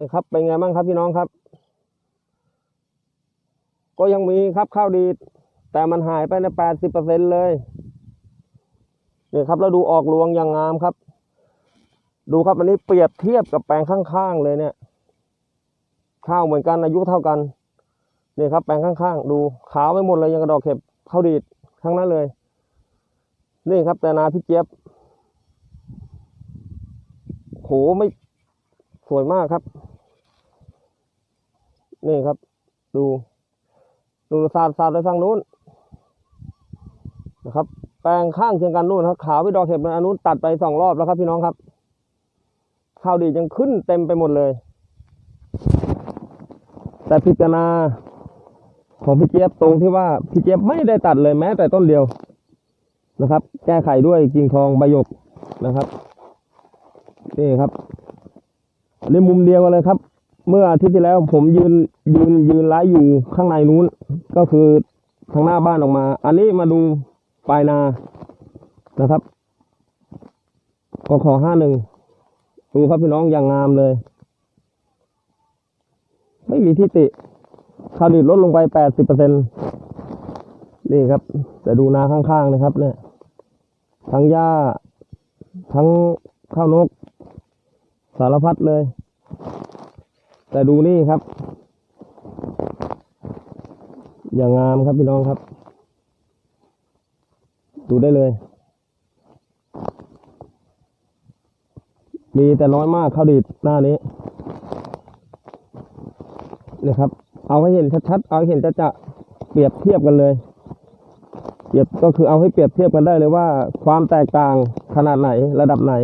นะครับเป็นไงบ้างครับพี่น้องครับ ก็ยังมีครับข้าวดี แต่มันหายไปในแปดสิบเปอร์เซ็นเลยนี่ครับแล้วดูออกรวงอย่างงามครับ ดูครับอันนี้เปรียบเทียบกับแปลงข้างๆเลยเนี่ยข้าวเหมือนกันอายุเท่ากันนี่ครับแปลงข้างๆ ดูขาวไปหมดเลยยังกระดอกเข็บข้าวดีดทั้งนั้นเลย นี่ครับแต่นาพี่เจี๊ยบโหไม่ สวยมากครับ นี่ครับ ดู ดูสาดสาดไปฝั่งนู้นนะครับ แปลงข้างเคียงกันนู่นครับขาวไปดอกเห็บอันอนู้นตัดไปสองรอบแล้วครับ พี่น้องครับข้าวดียังขึ้นเต็มไปหมดเลย แต่พิจารณาของพี่เจี๊ยบตรงที่ว่าพี่เจี๊ยบไม่ได้ตัดเลยแม้แต่ต้นเดียวนะครับ แก้ไขด้วยกิ่งทองใบหยกนะครับ นี่ครับ ในมุมเดียวกันเลยครับ เมื่ออาทิตย์ที่แล้วผมยืนยืนยืนไลฟ์อยู่ข้างในนู้น ก็คือทางหน้าบ้านออกมา อันนี้มาดูปลายนานะครับก็ขอห้าหนึ่งดูครับพี่น้องอย่างงามเลย ไม่มีที่ติคาดิดลดลงไปแปดสิบเปอร์เซ็นนี่ครับ แต่ดูนาข้างๆนะครับ เนี่ย ทั้งหญ้า ทั้งข้าวนก สารพัดเลย แต่ดูนี่ครับ อย่างงามครับพี่น้องครับ ดูได้เลย มีแต่น้อยมากข้าวดีดหน้านี้นี่ครับ เอาให้เห็นชัดๆ เอาให้เห็นจะจะๆเปรียบเทียบกันเลย เปรียบก็คือเอาให้เปรียบเทียบกันได้เลยว่า ความแตกต่างขนาดไหนระดับไหน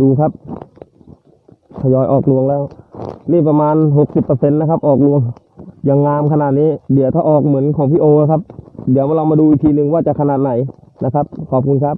ดูครับ ทยอยออกรวงแล้ว นี่ประมาณหกสิบเปอร์เซ็นต์นะครับ ออกรวงยังงามขนาดนี้ เดี๋ยวถ้าออกเหมือนของพี่โอครับ เดี๋ยวเรามาดูอีกทีหนึ่งว่าจะขนาดไหนนะครับ ขอบคุณครับ